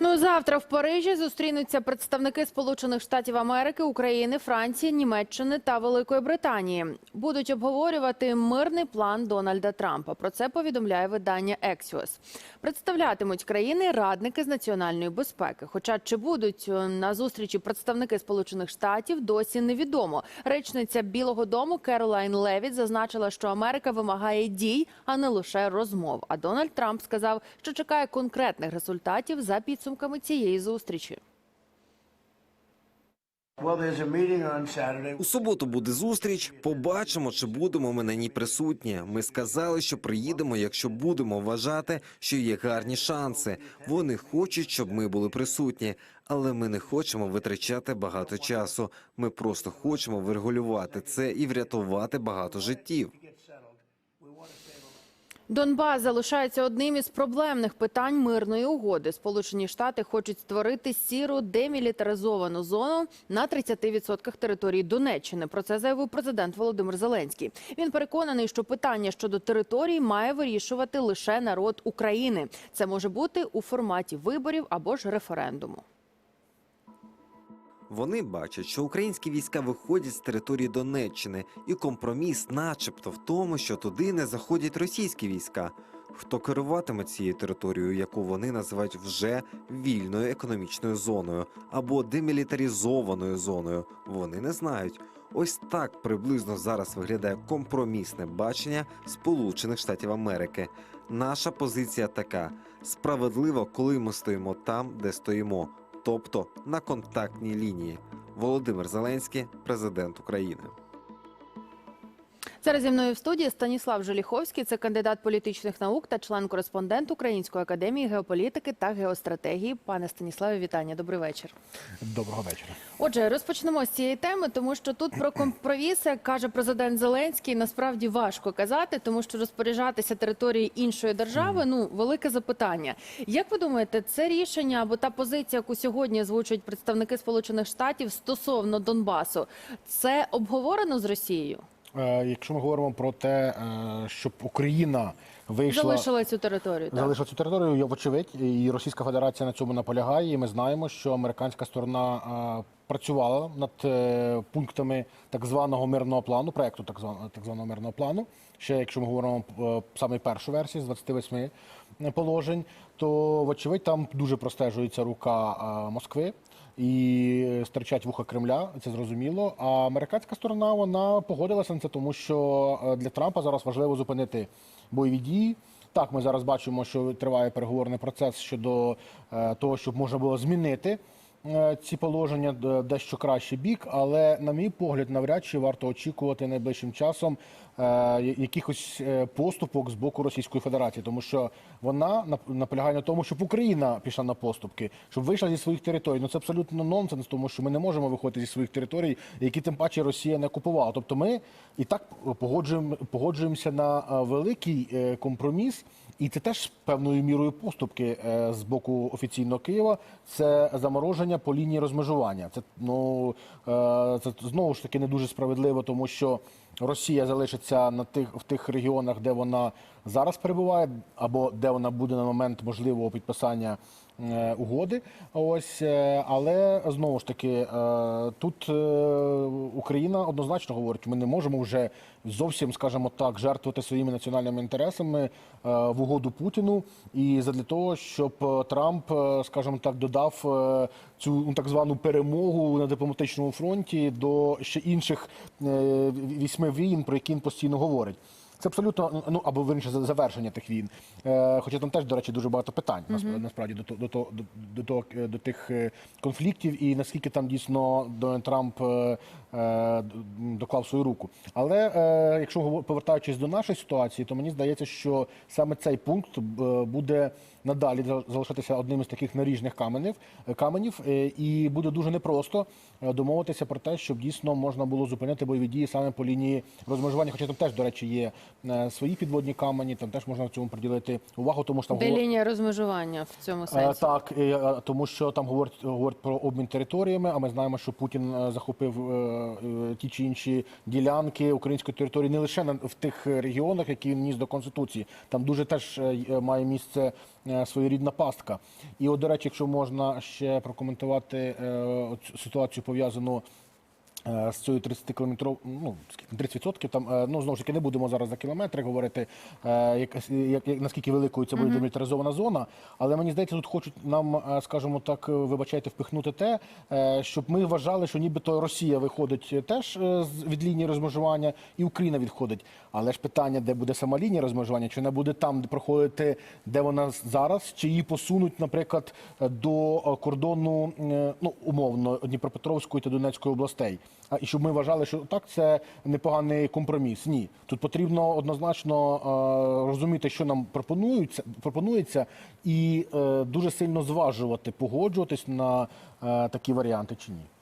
Ну завтра в Парижі зустрінуться представники Сполучених Штатів Америки, України, Франції, Німеччини та Великої Британії. Будуть обговорювати мирний план Дональда Трампа. Про це повідомляє видання Ексіос. Представлятимуть країни радники з національної безпеки. Хоча чи будуть е, на зустрічі представники Сполучених Штатів, досі невідомо. Речниця Білого Дому Керолайн Левіт зазначила, що Америка вимагає дій, а не лише розмов. А Дональд Трамп сказав, що чекає конкретних результатів за підсумками цієї зустрічі. У суботу буде зустріч. Побачимо, чи будемо ми на ній присутні. Ми сказали, що приїдемо, якщо будемо вважати, що є гарні шанси. Вони хочуть, щоб ми були присутні, але ми не хочемо витрачати багато часу. Ми просто хочемо врегулювати це і врятувати багато життів. Донбас залишається одним із проблемних питань мирної угоди. Сполучені Штати хочуть створити сіру демілітаризовану зону на 30% території Донеччини. Про це заявив президент Володимир Зеленський. Він переконаний, що питання щодо територій має вирішувати лише народ України. Це може бути у форматі виборів або ж референдуму. Вони бачать, що українські війська виходять з території Донеччини, і компроміс, начебто, в тому, що туди не заходять російські війська. Хто керуватиме цією територією, яку вони називають вже вільною економічною зоною або демілітаризованою зоною, вони не знають. Ось так приблизно зараз виглядає компромісне бачення Сполучених Штатів Америки. Наша позиція така: справедливо, коли ми стоїмо там, де стоїмо, тобто на контактній лінії. Володимир Зеленський, президент України. Зараз зі мною в студії Станіслав Желіховський, це кандидат політичних наук та член-кореспондент Української академії геополітики та геостратегії. Пане Станіславе, вітання. Добрий вечір. Доброго вечора. Отже, розпочнемо з цієї теми, тому що тут про компроміси каже президент Зеленський. Насправді важко казати, тому що розпоряджатися територією іншої держави ну велике запитання. Як ви думаєте, це рішення або та позиція, яку сьогодні озвучують представники Сполучених Штатів стосовно Донбасу, це обговорено з Росією? Е, Якщо ми говоримо про те, е, щоб Україна вийшла Залишила цю територію. Так? залишила цю територію, вочевидь, і Російська Федерація на цьому наполягає. І ми знаємо, що американська сторона е, працювала над пунктами так званого мирного плану, проекту так званого так званого мирного плану. Ще якщо ми говоримо саме першу версію з 28 положень, то вочевидь там дуже простежується рука Москви. І стирчать вуха Кремля, це зрозуміло. А американська сторона вона погодилася на це, тому що е, для Трампа зараз важливо зупинити бойові дії. Так, ми зараз бачимо, що триває переговорний процес щодо е, того, щоб можна було змінити ці положення дещо кращий бік, але, на мій погляд, навряд чи варто очікувати найближчим часом е, якихось е, поступок з боку Російської Федерації, тому що вона нап- наполягає на тому, щоб Україна пішла на поступки, щоб вийшла зі своїх територій. Ну це абсолютно нонсенс, тому що ми не можемо виходити зі своїх територій, які тим паче Росія не окупувала. Тобто ми і так погоджуємо, погоджуємося на е, великий е, компроміс. І це теж певною мірою поступки е, з боку офіційного Києва. Це замороження по лінії розмежування. Це ну е, це знову ж таки не дуже справедливо, тому що Росія залишиться на тих в тих регіонах, де вона зараз перебуває, або де вона буде на момент можливого підписання угоди. Ось, е, але знову ж таки, е, тут е, Україна однозначно говорить, ми не можемо вже зовсім, скажімо так, жертвувати своїми національними інтересами е, в угоду Путіну. І задля того, щоб е, Трамп, е, скажімо так, додав е, цю ну, так звану перемогу на дипломатичному фронті до ще інших е, вісьми війн, про які він постійно говорить. Це абсолютно ну або верніше за- завершення тих війн. Е, хоча там теж, до речі, дуже багато питань насправді, насправді до, до, до, до, е, до тих е, конфліктів і наскільки там дійсно Дональд Трамп е, е, доклав свою руку. Але е, якщо повертаючись до нашої ситуації, то мені здається, що саме цей пункт е, буде надалі за- залишатися одним із таких наріжних каменів, каменів, е, і буде дуже непросто е, домовитися про те, щоб дійсно можна було зупинити бойові дії саме по лінії розмежування. Хоча там теж, до речі, є е, свої підводні камені, там теж можна в цьому приділити увагу, тому що там Де лінія розмежування в цьому Е, сенсі? Так, е, е, тому що там говорять, говорять про обмін територіями, а ми знаємо, що Путін е, захопив е, е, ті чи інші ділянки української території не лише в тих регіонах, які він ніс до конституції. Там дуже теж е, має місце е, своєрідна пастка. І от, до речі, якщо можна ще прокоментувати е, ситуацію пов'язану е, з цією 30 кілометров, ну скільки 30 відсотків там е, ну знову ж таки не будемо зараз за кілометри говорити, е, як, як, як наскільки великою це буде демілітаризована зона. Але мені здається, тут хочуть нам, е, скажімо так, е, вибачайте, впихнути те, е, щоб ми вважали, що нібито Росія виходить е, теж е, від лінії розмежування, і Україна відходить. Але ж питання, де буде сама лінія розмежування, чи вона буде там, де проходити, де вона зараз, чи її посунуть, наприклад, е, до е, кордону, е, ну умовно, Дніпропетровської та Донецької областей. І щоб ми вважали, що так це непоганий компроміс. Ні, тут потрібно однозначно е, розуміти, що нам пропонується, пропонується, і е, дуже сильно зважувати, погоджуватись на е, такі варіанти чи ні.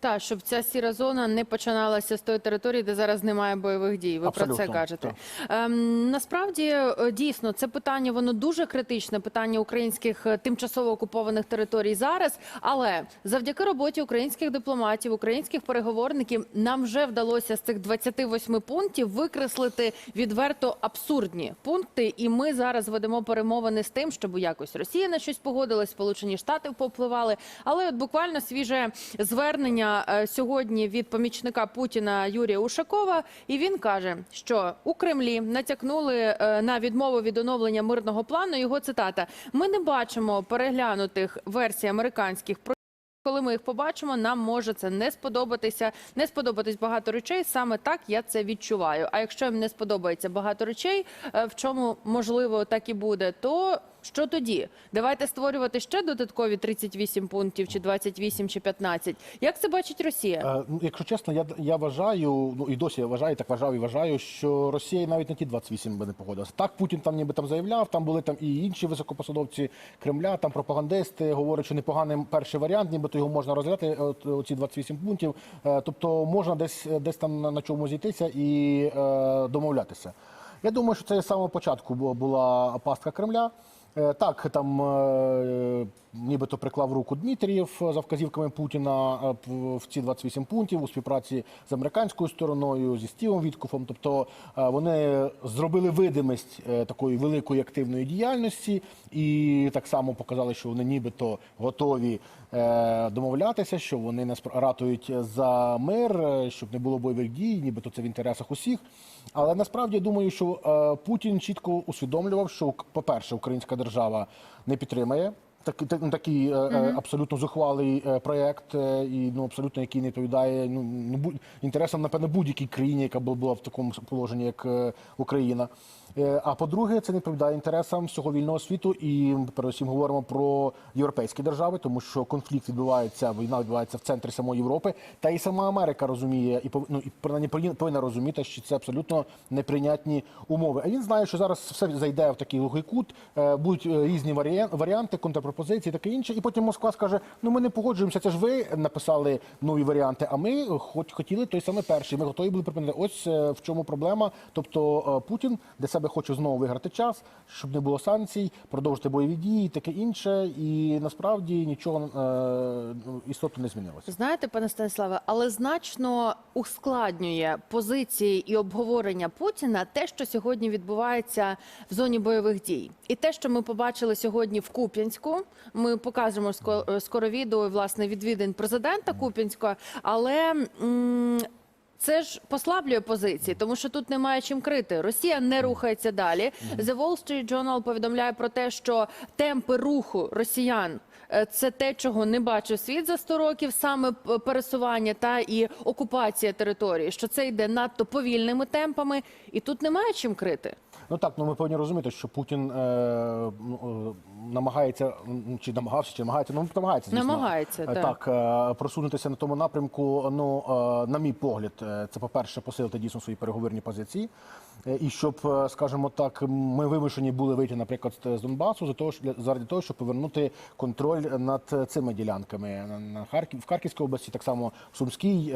Та щоб ця сіра зона не починалася з тої території, де зараз немає бойових дій. Ви про це кажете. Ем, насправді е, дійсно це питання воно дуже критичне. Питання українських е, тимчасово окупованих територій зараз. Але завдяки роботі українських дипломатів, українських переговорників, нам вже вдалося з цих 28 пунктів викреслити відверто абсурдні пункти. І ми зараз ведемо перемовини з тим, щоб якось Росія на щось погодилась, Сполучені Штати попливали. Але от буквально свіже звернення е, сьогодні від помічника Путіна Юрія Ушакова, і він каже, що у Кремлі натякнули е, на відмову від оновлення мирного плану. Його цитата: Ми не бачимо переглянутих версій американських про. Коли ми їх побачимо, нам може це не сподобатися, не сподобатись багато речей. Саме так я це відчуваю. А якщо їм не сподобається багато речей, е, в чому можливо так і буде, то що тоді? Давайте створювати ще додаткові 38 пунктів, чи 28, чи 15. Як це бачить Росія? Е, ну, Якщо чесно, я, я вважаю, ну і досі я вважаю, так вважав і вважаю, що Росія навіть на ті 28 би не погодилася. Так, Путін там ніби там заявляв, там були там і інші високопосадовці Кремля, там пропагандисти говорять, що непоганий перший варіант, нібито його можна розглядати, от, оці 28 пунктів. Е, Тобто можна десь десь там на, на чому зійтися і е, домовлятися. Я думаю, що це з самого початку бу- була пастка Кремля. Е, Так, там е, нібито приклав руку Дмитрієв за вказівками Путіна е, в ці 28 пунктів у співпраці з американською стороною, зі Стівом Віткофом. Тобто е, вони зробили видимість е, такої великої активної діяльності і так само показали, що вони нібито готові е, домовлятися, що вони не ратують за мир, е, щоб не було бойових дій, нібито це в інтересах усіх. Але насправді я думаю, що е, Путін чітко усвідомлював, що по-перше, українська держава не підтримає. Так, так- ну, такий е, абсолютно зухвалий е, проєкт, і ну абсолютно який не відповідає ну, ну, інтересам, напевно, будь-якій країні, яка бу- була в такому положенні, як Україна. А по-друге, це не відповідає інтересам всього вільного світу. І ми передусім говоримо про європейські держави, тому що конфлікт відбувається, війна відбувається в центрі самої Європи. Та і сама Америка розуміє і ну, і принаймні повинна- розуміти, що це абсолютно неприйнятні умови. А він знає, що зараз все зайде в такий глухий кут, будуть різні варіа- варіанти, контрпропозиції, таке інше. І потім Москва скаже: ну ми не погоджуємося. Це ж ви написали нові варіанти. А ми хоч хотіли той самий перший. Ми готові були припинити. Ось е, в чому проблема. Тобто е, Путін для себе хоче знову виграти час, щоб не було санкцій, продовжити бойові дії, таке інше. І насправді нічого е, ну, істотно не змінилося. Знаєте, пане Станіславе, але значно ускладнює позиції і обговорення Путіна те, що сьогодні відбувається в зоні бойових дій, і те, що ми побачили сьогодні в Куп'янську. Ми покажемо ско- скоро відео власне відвідин президента Куп'янського, але. це ж послаблює позиції, тому що тут немає чим крити. Росія не рухається далі. The Wall Street Journal повідомляє про те, що темпи руху росіян е, це те, чого не бачив світ за 100 років, саме пересування та і окупація території. Що це йде надто повільними темпами, і тут немає чим крити. Ну так, ну ми повинні розуміти, що Путін е, ну, е, намагається чи намагався, чи намагається, ну намагається звісно, Намагається, е, так. так е, просунутися на тому напрямку. Ну е, на мій погляд, це по перше, посилити дійсно свої переговорні позиції. І щоб, скажімо так, ми вимушені були вийти, наприклад, з Донбасу за того, заради того, щоб повернути контроль над цими ділянками на, Харків в Харківській області, так само в Сумській,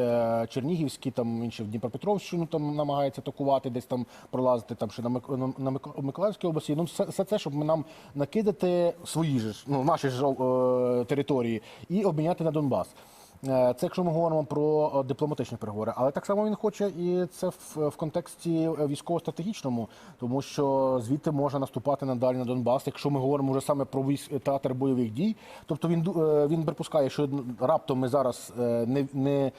Чернігівській, там інші в Дніпропетровщину там намагаються атакувати, десь там пролазити там ще на Мик- на- Миколаївській області. Ну все, це, щоб нам накидати свої ж ну наші ж е, території і обміняти на Донбас. Е, Це якщо ми говоримо про е, дипломатичні переговори, але так само він хоче і це в, в контексті е, військово-стратегічному, тому що звідти може наступати надалі на Донбас. Якщо ми говоримо вже саме про військ театр бойових дій, тобто він він припускає, що раптом ми зараз не, не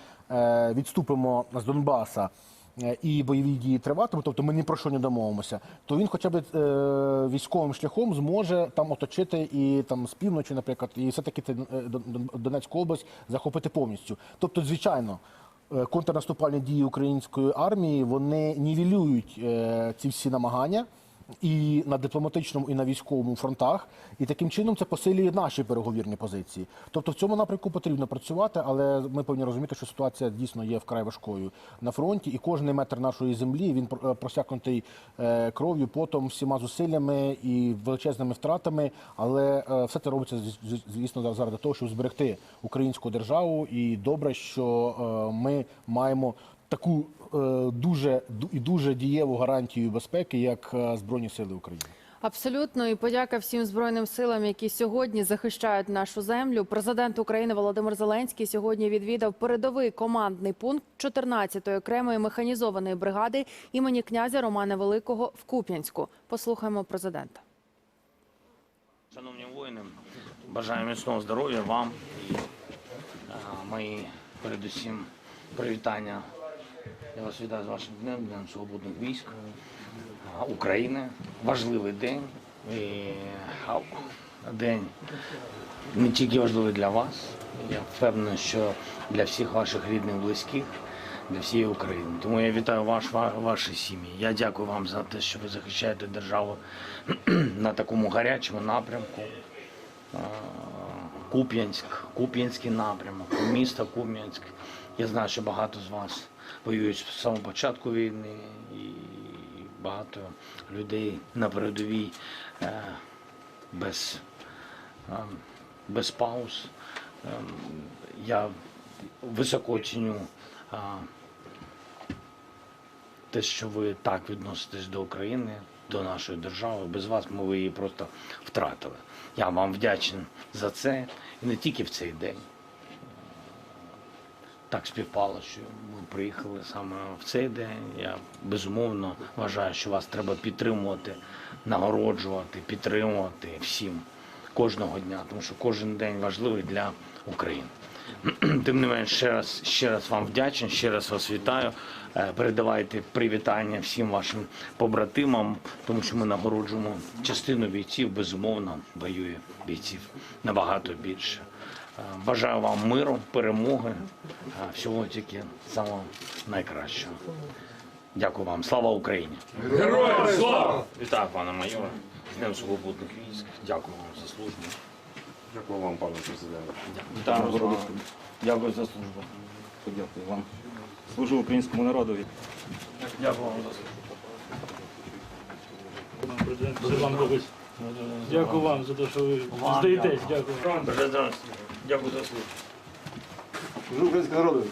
відступимо з Донбаса. Е, І бойові дії триватимуть, тобто ми ні про що не домовимося, то він хоча б е, військовим шляхом зможе там оточити і там з півночі, наприклад, і все-таки те, е, Дон- Дон- Донецьку область захопити повністю. Тобто, звичайно, контрнаступальні дії української армії вони нівелюють ці всі намагання. І на дипломатичному, і на військовому фронтах, і таким чином це посилює наші переговірні позиції. Тобто в цьому напрямку потрібно працювати, але ми повинні розуміти, що ситуація дійсно є вкрай важкою на фронті, і кожний метр нашої землі він е, просякнутий е, кров'ю, потом, всіма зусиллями і величезними втратами. Але е, все це робиться звісно заради того, щоб зберегти українську державу. І добре, що ми маємо таку е, дуже і дуже дієву гарантію безпеки, як е, Збройні Сили України. Абсолютно, і подяка всім збройним силам, які сьогодні захищають нашу землю. Президент України Володимир Зеленський сьогодні відвідав передовий командний пункт 14-ї окремої механізованої бригади імені князя Романа Великого в Куп'янську. Послухаємо президента. Шановні воїни, бажаю міцного здоров'я вам і мої передусім привітання. Я вас вітаю з вашим днем, Днем Свободних військ України. Важливий день. І, день не тільки важливий для вас, я впевнений, що для всіх ваших рідних, близьких, для всієї України. Тому я вітаю ваш, ваші сім'ї. Я дякую вам за те, що ви захищаєте державу на такому гарячому напрямку. Куп'янськ, Куп'янський напрямок, місто Куп'янськ. Я знаю, що багато з вас воюють з самого початку війни, і багато людей на передовій е, без, е, без пауз. Е, Я високо оціню те, що ви так відноситесь до України, до нашої держави. Без вас ми ви її просто втратили. Я вам вдячний за це. І не тільки в цей день. Так співпало, що ми приїхали саме в цей день. Я безумовно вважаю, що вас треба підтримувати, нагороджувати, підтримувати всім кожного дня, тому що кожен день важливий для України. Тим не менш, ще раз, ще раз вам вдячний, ще раз вас вітаю. Е, Передавайте привітання всім вашим побратимам, тому що ми нагороджуємо частину бійців, безумовно, воює бійців набагато більше. Е, Бажаю вам миру, перемоги, е, всього тільки самого найкращого. Дякую вам. Слава Україні! Героям слава! Вітаю пана майора. З Днем Свободних військ. Дякую вам за службу. Дякую вам, пане президенте. Вітаю вас, пане. Дякую за службу. Дякую вам. Служу українському народові. Дякую вам за службу. Дякую вам за те, що ви здаєтесь. дякую. Дякую. За службу. Служу українському народу.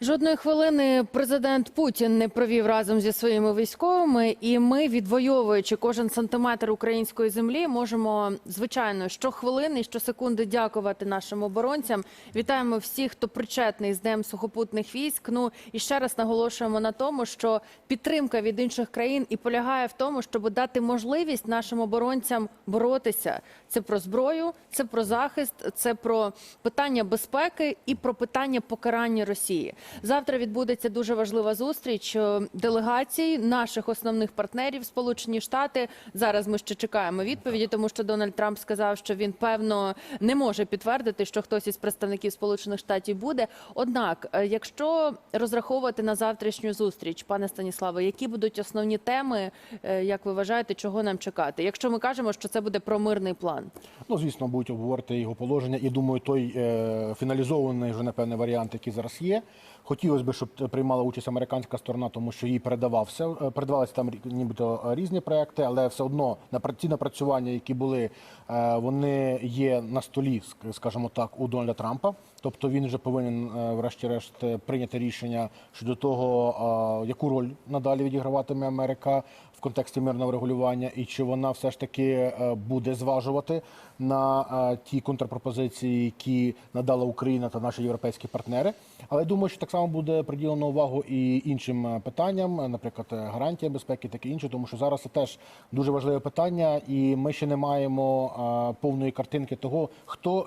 Жодної хвилини президент Путін не провів разом зі своїми військовими, і ми, відвоюючи кожен сантиметр української землі, можемо звичайно щохвилини, щосекунди дякувати нашим оборонцям. Вітаємо всіх, хто причетний з Днем сухопутних військ. Ну і ще раз наголошуємо на тому, що підтримка від інших країн і полягає в тому, щоб дати можливість нашим оборонцям боротися. Це про зброю, це про захист, це про питання безпеки і про питання покарання Росії. Завтра відбудеться дуже важлива зустріч е, делегацій наших основних партнерів Сполучені Штати. Зараз ми ще чекаємо відповіді, тому що Дональд Трамп сказав, що він певно не може підтвердити, що хтось із представників Сполучених Штатів буде. Однак, е, якщо розраховувати на завтрашню зустріч, пане Станіславе, які будуть основні теми, е, як ви вважаєте, чого нам чекати? Якщо ми кажемо, що це буде про мирний план. Ну, звісно, будуть обговорити його положення. І думаю, той е, фіналізований вже напевне варіант, який зараз є. Хотілося б, щоб приймала участь американська сторона, тому що їй передавався, е, передавалися там нібито е, різні проекти, але все одно ті напрацювання, які були, е, вони є на столі, скажімо так, у Дональда Трампа. Тобто він вже повинен, врешті-решт, прийняти рішення щодо того, яку роль надалі відіграватиме Америка в контексті мирного регулювання, і чи вона все ж таки буде зважувати на е, ті контрпропозиції, які надала Україна та наші європейські партнери. Але думаю, що так само буде приділено увагу і іншим е, питанням, е, наприклад, гарантія безпеки, таке інше, тому що зараз це теж дуже важливе питання, і ми ще не маємо повної картинки того, хто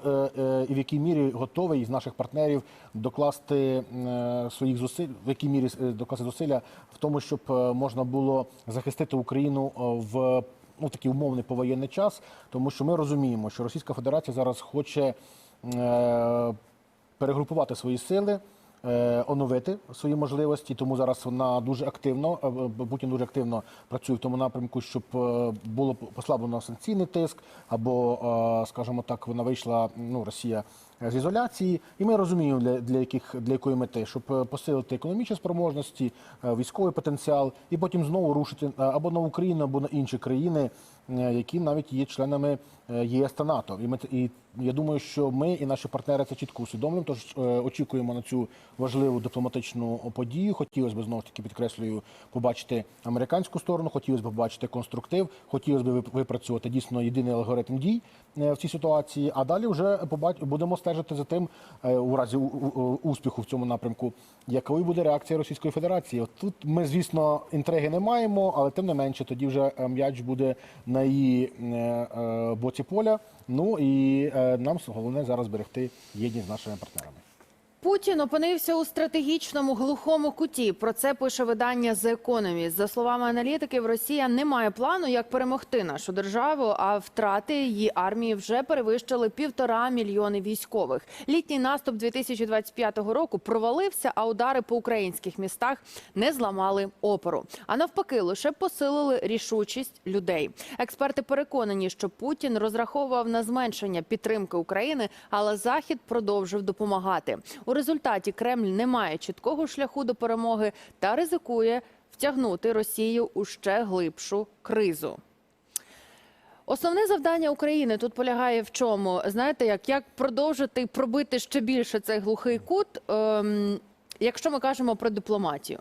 і в якій мірі готовий із наших партнерів докласти своїх зусиль, в якій мірі докласти зусилля в тому, щоб можна було захистити Україну в ну такий умовний повоєнний час, тому що ми розуміємо, що Російська Федерація зараз хоче. е, перегрупувати свої сили, е, оновити свої можливості. Тому зараз вона дуже активно, е, е, Путін дуже активно працює в тому напрямку, щоб було послаблено санкційний тиск, або, скажімо так, вона вийшла ну, Росія з ізоляції. І ми розуміємо для, для яких для якої мети, щоб е, посилити економічні спроможності, е, військовий потенціал, і потім знову рушити е, або на Україну, або на інші країни, які навіть є членами е, ЄС та НАТО. І ми і я думаю, що ми і наші партнери це чітко усвідомлюємо. Тож е, очікуємо на цю важливу дипломатичну подію. Хотілося б знову ж таки підкреслюю побачити американську сторону. Хотілося б побачити конструктив. Хотілося б випрацювати дійсно єдиний алгоритм дій е, в цій ситуації. А далі вже будемо стежити за тим е, у разі успіху в цьому напрямку, якою буде реакція Російської Федерації. От тут ми, звісно, інтриги не маємо, але тим не менше, тоді вже е, м'яч буде на її е, е, боці поля. Ну і е, нам головне зараз берегти єдність з нашими партнерами. Путін опинився у стратегічному глухому куті. Про це пише видання The Economist. За словами аналітиків, Росія не має плану, як перемогти нашу державу, а втрати її армії вже перевищили півтора мільйони військових. Літній наступ 2025 року провалився, а удари по українських містах не зламали опору. А навпаки, лише посилили рішучість людей. Експерти переконані, що Путін розраховував на зменшення підтримки України, але Захід продовжив допомагати. У результаті Кремль не має чіткого шляху до перемоги та ризикує втягнути Росію у ще глибшу кризу. Основне завдання України тут полягає в чому? Знаєте, як, як продовжити пробити ще більше цей глухий кут, ем, якщо ми кажемо про дипломатію?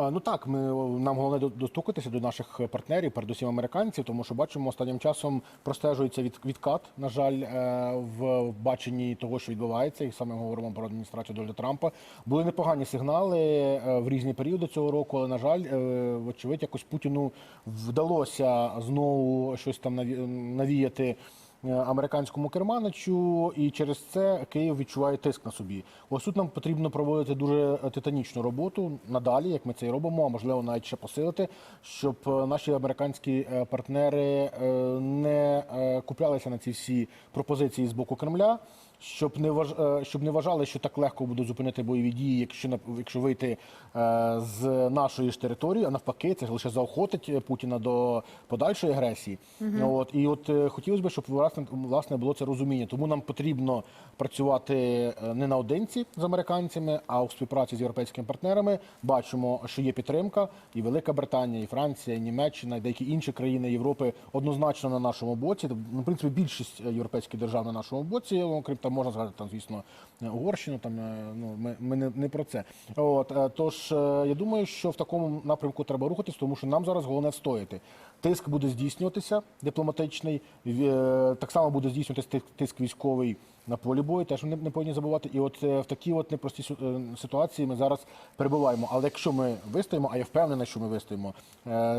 Ну так, ми нам головне достукатися до наших партнерів, передусім американців, тому що бачимо останнім часом простежується від, відкат, на жаль, е, в баченні того, що відбувається, і саме говоримо про адміністрацію Дональда Трампа. Були непогані сигнали е, в різні періоди цього року, але на жаль, е, вочевидь, якось Путіну вдалося знову щось там наві- навіяти. Е, Американському керманичу, і через це Київ відчуває тиск на собі. Ось тут нам потрібно проводити дуже титанічну роботу надалі, як ми це і робимо, а можливо навіть ще посилити, щоб е, наші американські е, партнери е, не е, куплялися на ці всі пропозиції з боку Кремля. Щоб не важ... е, щоб не вважали, що так легко будуть зупинити бойові дії, якщо якщо вийти е, з нашої ж території, а навпаки, це лише заохотить е, Путіна до подальшої агресії. От і от е, хотілося б, щоб власне власне було це розуміння. Тому нам потрібно працювати е, не наодинці з американцями, а у співпраці з європейськими партнерами. Бачимо, що є підтримка, і Велика Британія, і Франція, і Німеччина, і деякі інші країни Європи однозначно на нашому боці. Ну, в принципі, більшість е, європейських держав на нашому боці, окрім там можна згадати там, звісно, е, Угорщину. Там ну ми, ми не, не про це. От тож я думаю, що в такому напрямку треба рухатись, тому що нам зараз головне встояти. Тиск буде здійснюватися дипломатичний, е, так само буде здійснюватися тиск, військовий на полі бою. Теж не, не повинні забувати. І от е, в такій от непростій е, ситуації ми зараз перебуваємо. Але якщо ми вистоїмо, а я впевнений, що ми вистоїмо,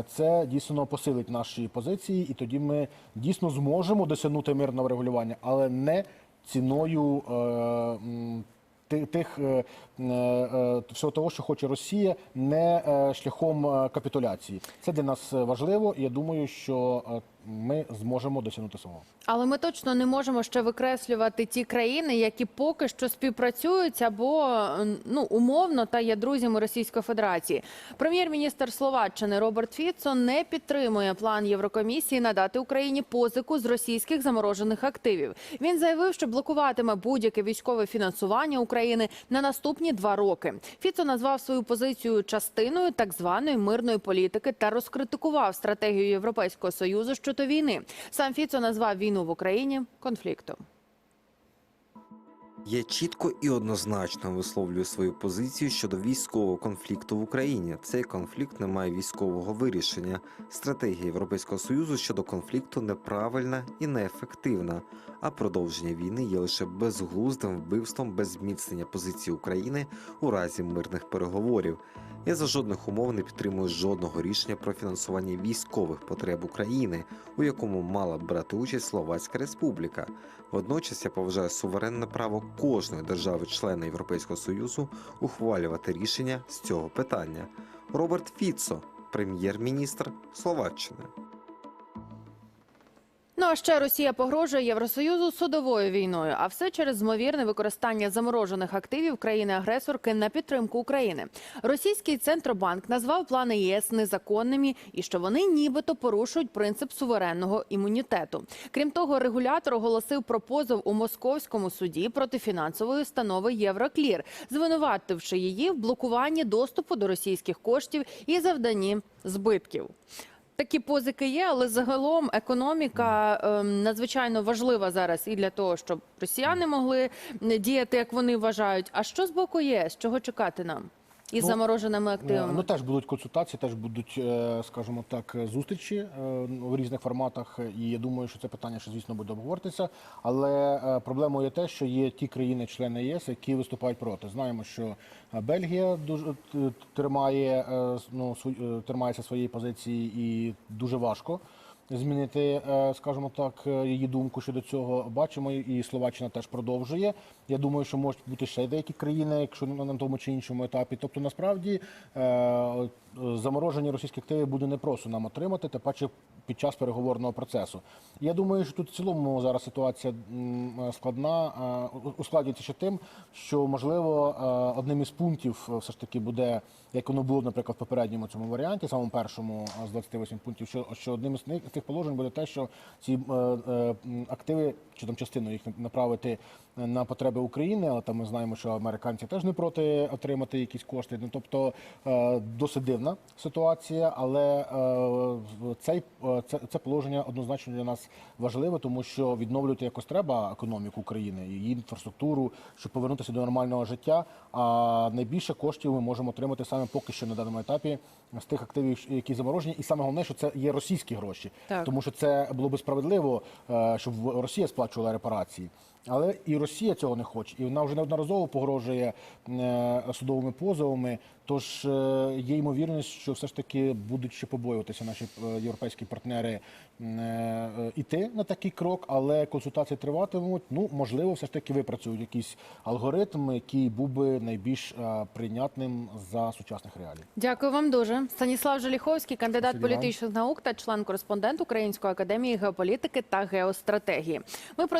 це дійсно посилить наші позиції, і тоді ми дійсно зможемо досягнути мирного регулювання, але не ціною. е, Тих е, е, е, всього того, що хоче Росія, не шляхом капітуляції. Це для нас важливо, я думаю, що ми зможемо досягнути свого. Але ми точно не можемо ще викреслювати ті країни, які поки що співпрацюють або ну умовно та є друзями Російської Федерації. Прем'єр-міністр Словаччини Роберт Фіцо не підтримує план Єврокомісії надати Україні позику з російських заморожених активів. Він заявив, що блокуватиме будь-яке військове фінансування України на наступні два роки. Фіцо назвав свою позицію частиною так званої мирної політики та розкритикував стратегію Європейського союзу щодо війни. Сам Фіцо назвав війну в Україні конфліктом. Я чітко і однозначно висловлюю свою позицію щодо військового конфлікту в Україні. Цей конфлікт не має військового вирішення. Стратегія Європейського союзу щодо конфлікту неправильна і неефективна. А продовження війни є лише безглуздим вбивством без зміцнення позиції України у разі мирних переговорів. Я за жодних умов не підтримую жодного рішення про фінансування військових потреб України, у якому мала б брати участь Словацька Республіка. Водночас я поважаю суверенне право кожної держави-члена Європейського Союзу ухвалювати рішення з цього питання. Роберт Фіцо, прем'єр-міністр Словаччини. Ну а ще Росія погрожує Євросоюзу судовою війною, а все через ймовірне використання заморожених активів країни-агресорки на підтримку України. Російський центробанк назвав плани ЄС незаконними і що вони нібито порушують принцип суверенного імунітету. Крім того, регулятор оголосив про позов у московському суді проти фінансової установи Євроклір, звинувативши її в блокуванні доступу до російських коштів і завданні збитків. Такі позики є, але загалом економіка ем, надзвичайно важлива зараз і для того, щоб росіяни могли діяти, як вони вважають. А що з боку ЄС? Чого чекати нам із Ну, замороженими Е, активами? Ну теж будуть консультації, теж будуть, е, скажімо так, зустрічі е, в різних форматах. І я думаю, що це питання ще, звісно, буде обговоритися. Але проблемою є те, що є ті країни-члени ЄС, які виступають проти. Знаємо, що Бельгія дуже тримає ну, тримається своєї позиції і дуже важко. Змінити, е, скажімо так, е, її думку щодо цього бачимо, і Словаччина теж продовжує. Я думаю, що можуть бути ще деякі країни, якщо на тому чи іншому етапі. Тобто, насправді е, заморожені російські активи буде непросто нам отримати, тим паче під час переговорного процесу. Я думаю, що тут в цілому зараз ситуація складна, е, ускладнюється ще тим, що можливо е, одним із пунктів е, все ж таки буде, як воно було, наприклад, в попередньому цьому варіанті, самому першому з 28 пунктів, що, що одним із них- тих положень буде те, що ці активи чи там частину їх направити на потреби України, але там ми знаємо, що американці теж не проти отримати якісь кошти. Ну тобто досить дивна ситуація, але е, цей е, це, це положення однозначно для нас важливе, тому що відновлювати якось треба економіку України, її інфраструктуру, щоб повернутися до нормального життя. А найбільше коштів ми можемо отримати саме поки що на даному етапі з тих активів, які заморожені, і саме головне, що це є російські гроші, Так. тому що це було би справедливо, е, щоб Росія сплачувала репарації. Але і Росія цього не хоче, і вона вже неодноразово погрожує е, судовими позовами. Тож е, є ймовірність, що все ж таки будуть ще побоюватися наші е, європейські партнери іти на такий крок, але консультації триватимуть. Ну можливо, все ж таки випрацюють якийсь алгоритм, який був би найбільш прийнятним за сучасних реалій. Дякую вам дуже. Станіслав Желіховський, кандидат Спасибі політичних наук та член кореспондент Української академії геополітики та геостратегії. Ми про